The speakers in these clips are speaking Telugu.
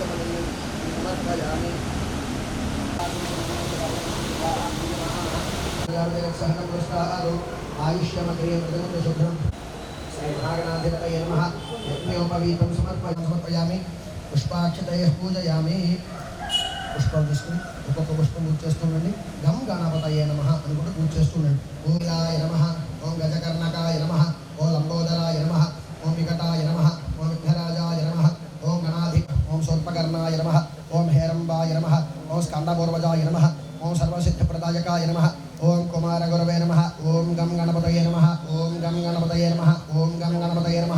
ఆచమనీయం సమర్పయామి శుభ్రం శ్రీ నమ యజ్ఞోపవీతం సమర్ప సమర్పయామి పుష్పాక్షతయ పూజయామి పుష్పాలు తీసుకుని ఒక్కొక్క పుష్పం పూజ చేస్తుండండి గమ్ గణపతయ నమ అనుకుంటూ పూజ చేస్తుండండి ఓం విలాయ నమ ఓం గజకర్ణకాయ నమ ఓం లంబోదరాయ నమ ఓం వికటాయ నమ ఓం విఘ్నరాజాయ నమ ఓం గణాధి ఓం సోల్పకర్ణాయ నమ. ఓం హేరంబాయ నమ. ఓం స్కందపూర్వజాయ నమ. ఓం సర్వసిద్ధిప్రదాయకాయ నమ. ఓం కుమారగురవే నమ. ఓం గం గణపతయే నమ. ఓం గం గణపతయే నమ. ఓం గం గణపతయే నమ.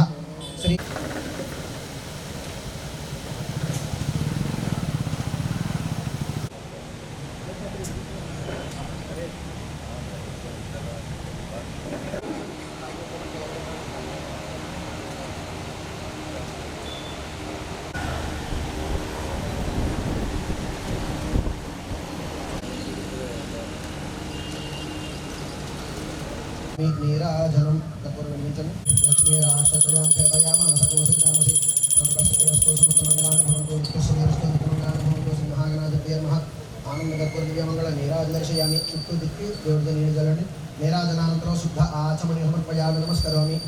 మంగళాన్ని భవంతు సింహాగణాధిపతి నమః. ఆనంద కర్పూర దివ్యమంగళ నీరాజన దర్శయామి చుట్టూ దిక్కి దేవుడితో నీళ్ళు చల్లండి నీరాజనానంతరం శుద్ధ ఆచమని సమర్పయామి నమస్కరోమి.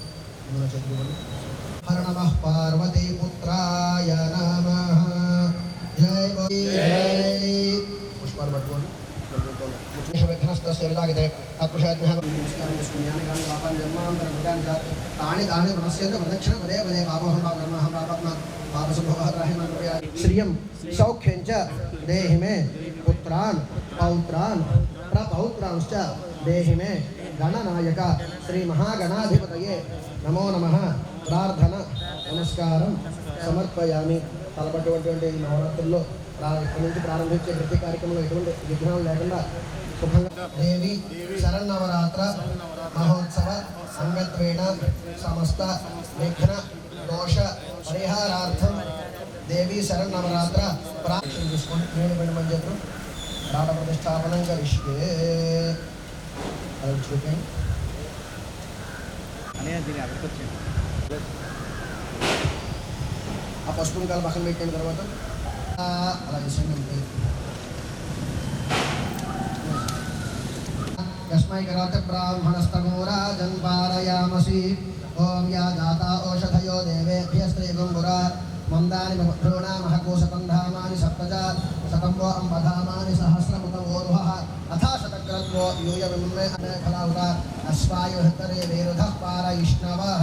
హర నమః పార్వతీ పుత్రాయ నమః పుష్పాలు పట్టుకోండి. విఘ్నస్తస్యలాగితే తాని తాని మనస్యంత ప్రదక్షిణ పదే పదే పాపహం పాపకర్మహం పాపత్మ పాపసంభవः గ్రాహ్యమం శ్రియం సౌఖ్యం చ దేహి మే పుత్రాన్ పౌత్రాన్ ప్రపౌత్రాంశ్చ దేహి మే గణనాయక శ్రీ మహాగణాధిపతయే. నమో నమ. ప్రార్థన నమస్కారం సమర్పయామి. తలపటువంటి నవరాత్రుల్లో ఇక్కడి నుంచి ప్రారంభించే ప్రతి కార్యక్రమంలో ఎటువంటి విఘ్నాలు లేకుండా దేవి శరన్నవరాత్ర మహోత్సవ సంగత్వేన సమస్త విఘ్న దోష పరిహారార్థం దేవి శరన్నవరాత్ర ప్రార్థన చూసుకోండి నేను పెండి మంజత్రం రాట ప్రతిష్టాపనం కరిష్యే అది చూపండి ఆ పసుపు కాలు పక్కన పెట్టిన తర్వాత यस्मै करात् ब्राह्मणस्तमोराजन् पारयामसि। ओषधयो देवेभ्यस्त्रीगुङ्गुरा मन्दानि मभद्रोणामहकोशतन्धामानि सप्तजा शतम्बो अम्बधामानि सहस्रमुतवोरुहः अथा शतग्रन्वो यूयविम्ने फलाहुरा अश्वायुहृतरे वेरुधः पारयिष्णवः।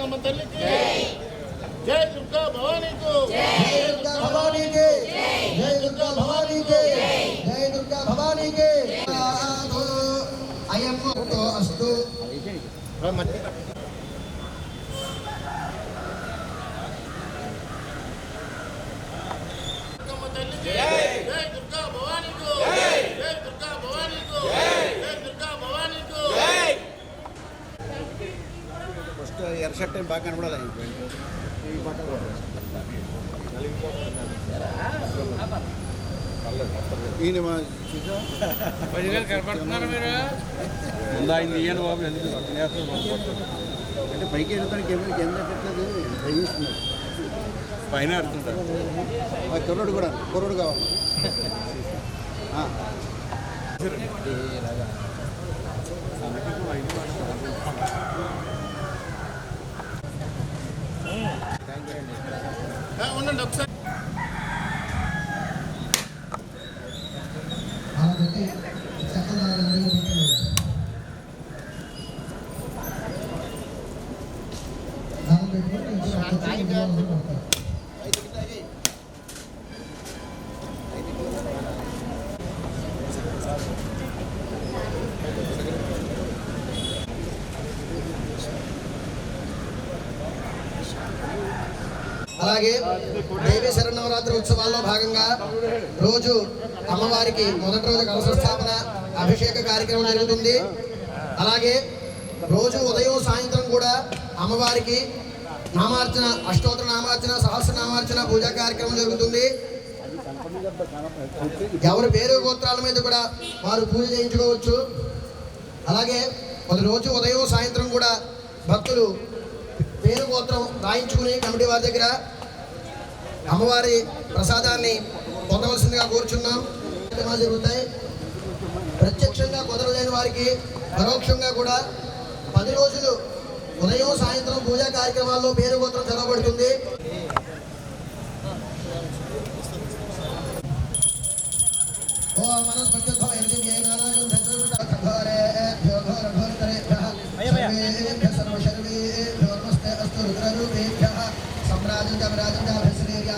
ఫస్ట్ ఎర్ర షర్ట్ ఏం బాగా కనపడాలి ఈ పక్క ఈయన మా పదివేలు కనపడుతున్నారు మీరు. ముందు ఆయన ఇయ్యండి బాబు ఎందుకు. అంటే పైకి వెళ్ళడానికి ఏమైనా కింద పెట్టలేదు భయమిస్తున్నారు పైన ఆడుతుంటారు. మా కుర్రోడు కూడా కుర్రోడు కావాలి. ఆ. ఆ, ఉండండి ఒకసారి. అలాగే దేవి శరణవరాత్రి ఉత్సవాల్లో భాగంగా రోజు అమ్మవారికి మొదటి రోజు కలశ స్థాపన అభిషేక కార్యక్రమం జరుగుతుంది. అలాగే రోజు ఉదయం సాయంత్రం కూడా అమ్మవారికి నామార్చన అష్టోత్తర నామార్చన సహస్ర నామార్చన పూజా కార్యక్రమం జరుగుతుంది. ఎవరి పేరు గోత్రాల మీద కూడా వారు పూజ చేయించుకోవచ్చు. అలాగే ఒక రోజు ఉదయం సాయంత్రం కూడా భక్తులు పేరు గోత్రం రాయించుకుని కమిటీ వారి దగ్గర అమ్మవారి ప్రసాదాన్ని పొందవలసిందిగా కోరుచున్నాం కార్యక్రమాలు జరుగుతాయి ప్రత్యక్షంగా కుదరలేని వారికి పరోక్షంగా కూడా పది రోజులు ఉదయం సాయంత్రం పూజా కార్యక్రమాల్లో పేరు గోత్రం చదవబడుతుంది ఓం మనస్పత్యుద్భవ యజ్ఞే నానాగం ధర్మేభ్యో ఘోరఘోరతరేభ్యः సర్వేభ్యः సర్వశర్వేభ్యో నమస్తే అస్తు రుద్రరూపేభ్యः सम्राजं